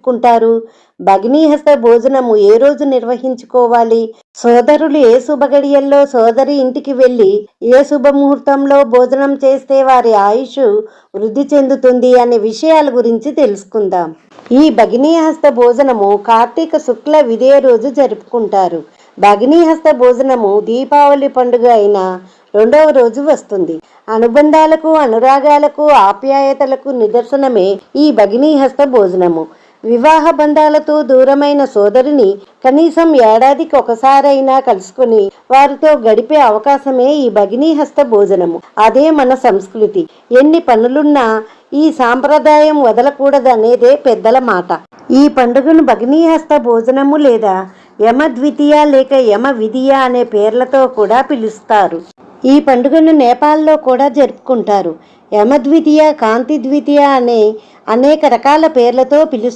జరుపుకుంటారు భగినీహస్త భోజనము ఏ రోజు నిర్వహించుకోవాలి? సోదరులు ఏ శుభగడియల్లో సోదరి ఇంటికి వెళ్ళి ఏ శుభముహూర్తంలో భోజనం చేస్తే వారి ఆయుష్ వృద్ధి చెందుతుంది అనే విషయాల గురించి తెలుసుకుందాం. ఈ భగినీహస్త భోజనము కార్తీక శుక్ల విదే రోజు జరుపుకుంటారు. భగినీహస్త భోజనము దీపావళి పండుగ అయిన రెండవ రోజు వస్తుంది. అనుబంధాలకు అనురాగాలకు ఆప్యాయతలకు నిదర్శనమే ఈ భగినీహస్త భోజనము. వివాహ బంధాలతో దూరమైన సోదరిని కనీసం ఏడాదికి ఒకసారైనా కలుసుకుని వారితో గడిపే అవకాశమే ఈ భగినీహస్త భోజనము. అదే మన సంస్కృతి. ఎన్ని పనులున్నా ఈ సాంప్రదాయం వదలకూడదనేదే పెద్దల మాట. ఈ పండుగను భగినీహస్త భోజనము లేదా యమ ద్వితీయ లేక యమ విధియ అనే పేర్లతో కూడా పిలుస్తారు. ఈ పండుగను నేపాల్లో కూడా జరుపుకుంటారు. యమద్వితీయ కాంతి ద్వితీయ అనే అనేక రకాల పేర్లతో పిలుస్తారు.